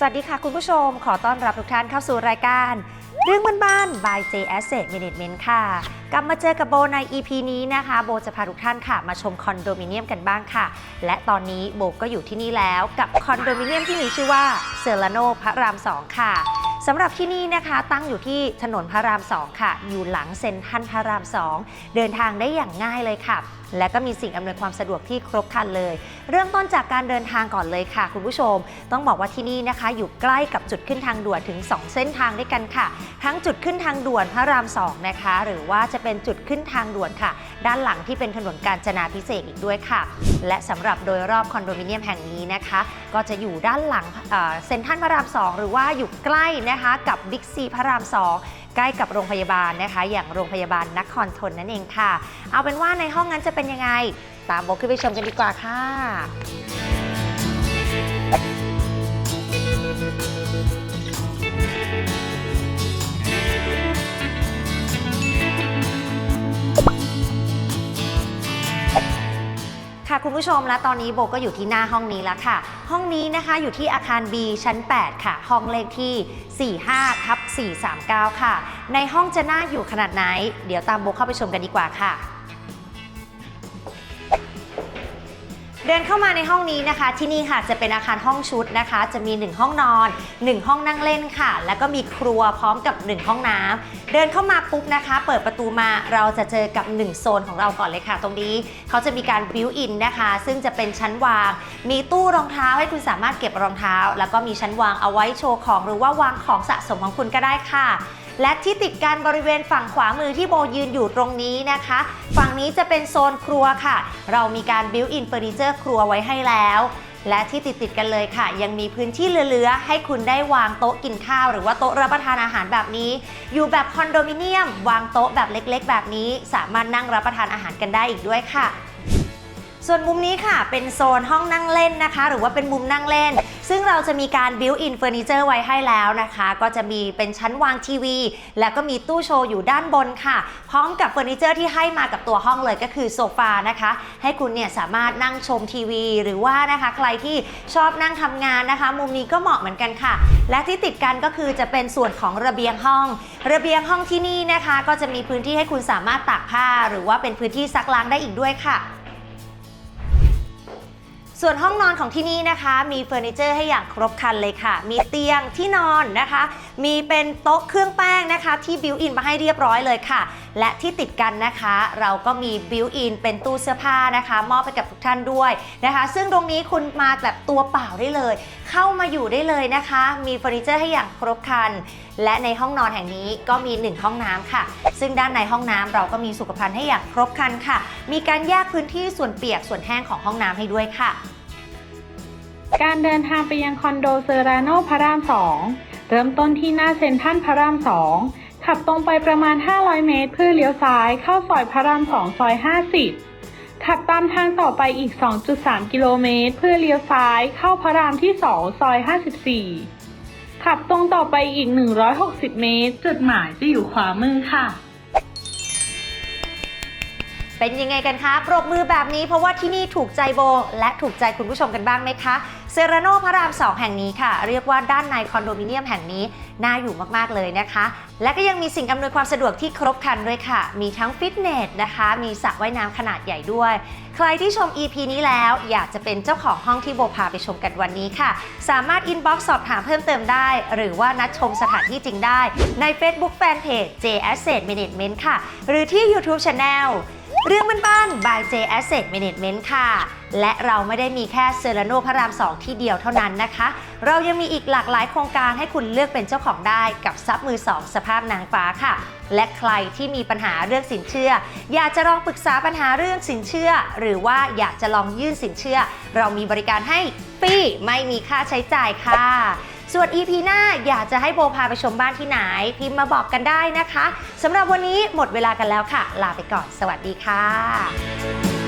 สวัสดีค่ะคุณผู้ชม ขอต้อนรับทุกท่านเข้าสู่รายการ เรื่องบ้านๆ by J Asset Management ค่ะ กลับมาเจอกับโบใน EP นี้นะคะ โบจะพาทุกท่านค่ะ มาชมคอนโดมิเนียมกันบ้างค่ะ และตอนนี้โบก็อยู่ที่นี่แล้วกับคอนโดมิเนียมที่มีชื่อว่าเซอร์ลาโนพระราม 2 ค่ะ สำหรับที่นี่นะคะตั้งอยู่ที่ถนนพระราม 2 ค่ะ อยู่หลังเซ็นทรัลพระราม 2 เดินทางได้อย่างง่ายเลยค่ะ และก็มีสิ่งอำนวยความสะดวกที่ครบครันเลย เริ่มต้นจากการเดินทางก่อนเลยค่ะ คุณผู้ชม ต้องบอกว่าที่นี่นะคะ อยู่ใกล้กับจุดขึ้นทางด่วนถึง 2 เส้นทางด้วยกันค่ะ ทั้งจุดขึ้นทางด่วนพระราม 2 นะคะ หรือว่าจะเป็นจุดขึ้นทางด่วนค่ะ ด้านหลังที่เป็นถนนกาญจนาพิเศษอีกด้วยค่ะและสำหรับโดยรอบคอนโดมิเนียมแห่งนี้นะคะ ก็จะอยู่ด้านหลังเซ็นทรัลพระราม 2 หรือว่าอยู่ใกล้นะคะกับบิ๊กซีพระราม 2 ใกล้กับโรงพยาบาลนะคะ อย่างโรงพยาบาลนครทนนั่นเองค่ะ เอาเป็นว่าในห้องนั้นจะเป็นยังไง ตามโบขึ้นไปชมกันดีกว่าค่ะค่ะ ผู้ชมและตอนนี้โบก็อยู่ที่หน้าห้องนี้แล้วค่ะ ห้องนี้นะคะอยู่ที่อาคาร B ชั้น 8 ค่ะ ห้องเลขที่ 45ทับ439 ค่ะ ในห้องจะน่าอยู่ขนาดไหน เดี๋ยวตามโบเข้าไปชมกันดีกว่าค่ะ เดินเข้ามาในห้องนี้นะคะ ที่นี่ค่ะจะเป็นอาคารห้องชุดนะคะ จะมี 1 ห้องนอน 1 ห้องนั่งเล่นค่ะ แล้วก็มีครัวพร้อมกับ 1 ห้องน้ำเดินเข้ามาปุ๊บนะคะ เปิดประตูมาเราจะเจอกับ 1 โซนของเราก่อนเลยค่ะ ตรงนี้เขาจะมีการบิวอินนะคะ ซึ่งจะเป็นชั้นวาง มีตู้รองเท้าให้คุณสามารถเก็บรองเท้า แล้วก็มีชั้นวางเอาไว้โชว์ของหรือว่าวางของสะสมของคุณก็ได้ค่ะ และที่ติดกันบริเวณฝั่งขวามือที่โบยืนอยู่ตรงนี้นะคะ ฝั่งนี้จะเป็นโซนครัวค่ะ เรามีการบิวอินเฟอร์นิเจอร์ครัวไว้ให้แล้วและที่ติดติดกันเลยค่ะ ยังมีพื้นที่เหลือๆให้คุณได้วางโต๊ะกินข้าว หรือว่าโต๊ะรับประทานอาหารแบบนี้ อยู่แบบคอนโดมิเนียม วางโต๊ะแบบเล็กๆ แบบนี้ สามารถนั่งรับประทานอาหารกันได้อีกด้วยค่ะ ส่วนมุมนี้ค่ะเป็นโซนห้องนั่งเล่นนะคะ หรือว่าเป็นมุมนั่งเล่น ซึ่งเราจะมีการบิวอินเฟอร์นิเจอร์ไว้ให้แล้วนะคะ ก็จะมีเป็นชั้นวางทีวี แล้วก็มีตู้โชว์อยู่ด้านบนค่ะ พร้อมกับเฟอร์นิเจอร์ที่ให้มากับตัวห้องเลยก็คือโซฟานะคะ ให้คุณเนี่ยสามารถนั่งชมทีวี หรือว่านะคะใครที่ชอบนั่งทำงานนะคะ มุมนี้ก็เหมาะเหมือนกันค่ะ และที่ติดกันก็คือจะเป็นส่วนของระเบียงห้อง ระเบียงห้องที่นี่นะคะ ก็จะมีพื้นที่ให้คุณสามารถตากผ้า หรือว่าเป็นพื้นที่ซักล้างได้อีกด้วยค่ะ ส่วนห้องนอนของที่นี่นะคะ มีเฟอร์นิเจอร์ให้อย่างครบครันเลยค่ะ มีเตียงที่นอนนะคะ มีเป็นโต๊ะเครื่องแป้งนะคะ ที่บิวอินมาให้เรียบร้อยเลยค่ะ และที่ติดกันนะคะ เราก็มีบิวอินเป็นตู้เสื้อผ้านะคะ มอบไปกับทุกท่านด้วยนะคะ ซึ่งตรงนี้คุณมาแบบตัวเปล่าได้เลย เข้ามาอยู่ได้เลยนะคะ มีเฟอร์นิเจอร์ให้อย่างครบครัน และในห้องนอนแห่งนี้ก็มี 1 ห้องน้ำค่ะ ซึ่งด้านในห้องน้ำเราก็มีสุขภัณฑ์ให้อย่างครบครันค่ะ มีการแยกพื้นที่ส่วนเปียกส่วนแห้งของห้องน้ำให้ด้วยค่ะ การเดินทางไปยังคอนโดเซอราโนพระราม 2 เริ่มต้นที่หน้าเซ็นทรัลพระราม 2 ขับตรงไปประมาณ 500 เมตร เพื่อเลี้ยวซ้ายเข้าซอยพระราม 2 ซอย 50 ขับตามทางต่อไปอีก 2.3 กิโลเมตร เพื่อเลี้ยวซ้ายเข้าพระรามที่ 2 ซอย 54 ขับตรงต่อไปอีก 160 เมตร จุดหมายจะอยู่ขวามือค่ะ เป็นยังไงกันคะปรบมือแบบนี้เพราะว่าที่นี่ถูกใจโบ และถูกใจคุณผู้ชมกันบ้างไหมคะ เซราโนพระราม 2 แห่งนี้ค่ะ เรียกว่าด้านในคอนโดมิเนียมแห่งนี้ น่าอยู่มากๆเลยนะคะ และก็ยังมีสิ่งอำนวยความสะดวกที่ครบครันด้วยค่ะ มีทั้งฟิตเนสนะคะ มีสระว่ายน้ำขนาดใหญ่ด้วย ใครที่ชม EP นี้แล้วอยากจะเป็นเจ้าของห้องที่โบพาไปชมกันวันนี้ค่ะ สามารถอินบ็อกซ์สอบถามเพิ่มเติมได้ หรือว่านัดชมสถานที่จริงได้ ใน Facebook Fanpage J Asset Management ค่ะ หรือที่ YouTube Channel เรื่องบ้านๆ by J Asset Management ค่ะ และเราไม่ได้มีแค่เซราโนพระราม 2 ที่เดียวเท่านั้นนะคะ เรายังมีอีกหลากหลายโครงการให้คุณเลือกเป็นเจ้าของได้กับซับมือ 2 สภาพนางฟ้าค่ะ และใครที่มีปัญหาเรื่องสินเชื่อ อยากจะลองปรึกษาปัญหาเรื่องสินเชื่อ หรือว่าอยากจะลองยื่นสินเชื่อ เรามีบริการให้ฟรีไม่มีค่าใช้จ่ายค่ะ ส่วน EP หน้าอยากจะให้โบพาไปชมบ้านที่ไหน พิมพ์มาบอกกันได้นะคะสำหรับวันนี้หมดเวลากันแล้วค่ะ ลาไปก่อน สวัสดีค่ะ